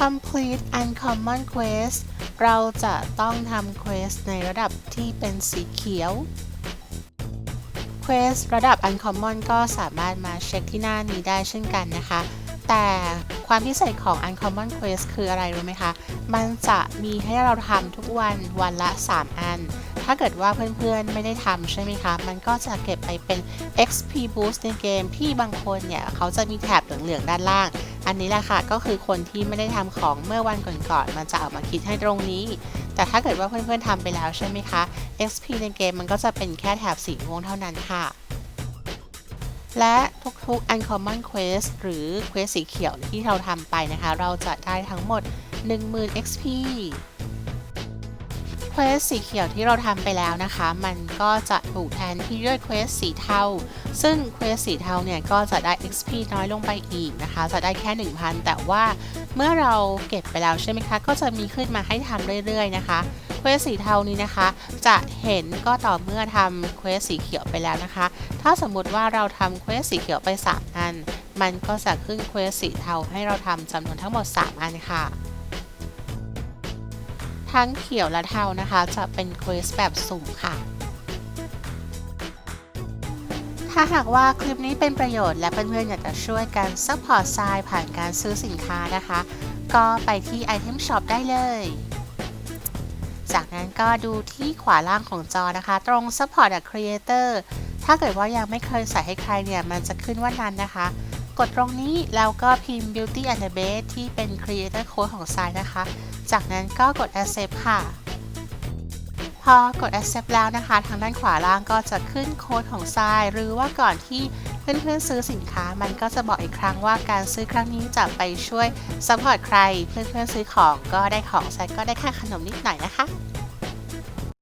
complete uncommon quest เราจะต้องทำ quest ในระดับที่เป็นสีเขียว quest ระดับ uncommon ก็สามารถมาเช็คที่หน้านี้ได้เช่นกันนะคะ แต่ความพิเศษของ uncommon quest คืออะไรรู้ไหมคะ มันจะมีให้เราทำทุกวันวันละ 3 อัน ถ้าเกิดว่าเพื่อนๆไม่ได้ทำใช่ไหมคะ มันก็จะเก็บไปเป็น XP boost ในเกมที่บางคนเนี่ย เขาจะมีแถบเหลืองๆด้านล่าง อันนี้แหละค่ะก็คือคนที่ไม่ได้ทำของเมื่อวันก่อนๆมันจะเอามาคิดให้ตรงนี้ แต่ถ้าเกิดว่าเพื่อนๆทำไปแล้วใช่ไหมคะ XP ในเกมมันก็จะเป็นแค่แถบสีม่วงเท่านั้นค่ะ และทุกๆ Uncommon Quest หรือ Quest สีเขียวที่เราทำไปนะคะ เราจะได้ทั้งหมด 10,000 XP Quest สีเขียวที่เราทำไปแล้วนะคะ มันก็จะถูกแทนที่ด้วย Quest สีเทา ซึ่ง Quest สีเทาเนี่ยก็จะได้ XP น้อยลงไปอีกนะคะ จะได้แค่ 1,000 แต่ว่าเมื่อเราเก็บไปแล้วใช่ไหมคะ ก็จะมีขึ้นมาให้ทำเรื่อยๆนะคะเควสสีเทานี้นะคะ จะเห็นก็ต่อเมื่อทำเควสสีเขียวไปแล้วนะคะ ถ้าสมมุติว่าเราทำเควสสีเขียวไป 3 อัน มันก็จะขึ้นเควสสีเทาให้เราทำจำนวนทั้งหมด 3 อันค่ะ ทั้งเขียวและเทานะคะ จะเป็นเควสแบบสุ่มค่ะ ถ้าหากว่าคลิปนี้เป็นประโยชน์และเพื่อนๆอยากจะช่วยกันซัพพอร์ตทรายผ่านการซื้อสินค้านะคะ ก็ไปที่ Item Shop ได้เลย จากนั้นก็ดูที่ขวาล่างของจอนะคะ ตรง Support a Creator ถ้าเกิดว่ายังไม่เคยใส่ให้ใครเนี่ย มันจะขึ้นว่านั้นนะคะ กดตรงนี้แล้วก็พิมพ์ Beauty and the Beast ที่เป็น Creator Code ของทรายนะคะ จากนั้นก็กด Accept ค่ะ พอกด accept แล้วนะคะ ทางด้านขวาล่างก็จะขึ้นโค้ดของทรายหรือว่าก่อนที่เพื่อนๆซื้อสินค้ามันก็จะบอกอีกครั้งว่าการซื้อครั้งนี้จะไปช่วย support ใคร เพื่อนๆซื้อของก็ได้ของทรายก็ได้ค่าขนมนิดหน่อยนะคะ